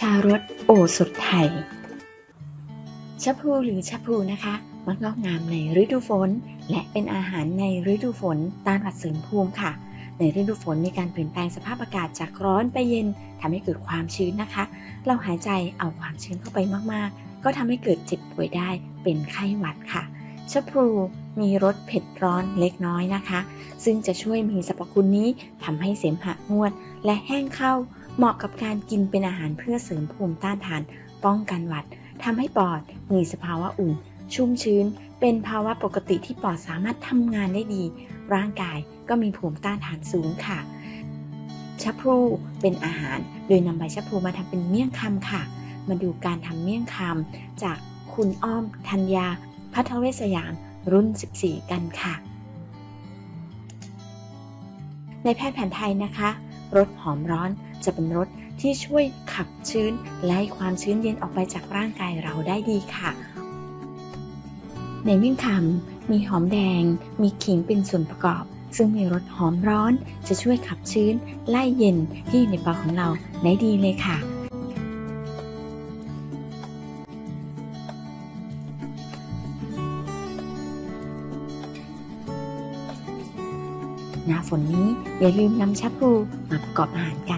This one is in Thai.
สถไทยชะพลูหรือชะพลูนะคะมักงอกงามในฤดูฝน และเป็นอาหารในฤดูฝนต้านผัดเสริมภูมิค่ะ ในฤดูฝนมีการเปลี่ยนแปลงสภาพอากาศจากร้อนไปเย็นทำให้เกิดความชื้นนะคะ เราหายใจเอาความชื้นเข้าไปมากๆ ก็ทำให้เกิดเจ็บป่วยได้เป็นไข้หวัดค่ะชะพลูมีรสเผ็ดร้อนเล็กน้อยนะคะ ซึ่งจะช่วยมีสรรพคุณนี้ทำให้เสมหะงวดและแห้งเข้า เหมาะกับการกินเป็นอาหารเพื่อเสริมภูมิต้านทาน ป้องกันหวัดทำให้ปอดมีสภาวะอุ่น ชุ่มชื้น เป็นภาวะปกติที่ปอดสามารถทำงานได้ดี ร่างกายก็มีภูมิต้านทานสูงค่ะชะพลูเป็นอาหาร โดยนำใบชะพลูมาทำเป็นเมี่ยงคำค่ะ มาดูการทำเมี่ยงคำจากคุณอ้อมธัญญา พัทเวสยาม รุ่น 14 กันค่ะ ในแพทย์แผนไทยนะคะ รสหอมร้อนจะเป็นรสที่ช่วยขับชื้นไล่ความชื้นเย็นออกไปจากร่างกายเราได้ดีค่ะ ในเมี่ยงคำมีหอมแดง มีขิงเป็นส่วนประกอบ ซึ่งมีรสหอมร้อนจะช่วยขับชื้น ไล่เย็นที่อยู่ในปากของเราได้ดีเลยค่ะ หน้าฝนนี้อย่าลืมนำชะพลูมาประกอบอาหารกัน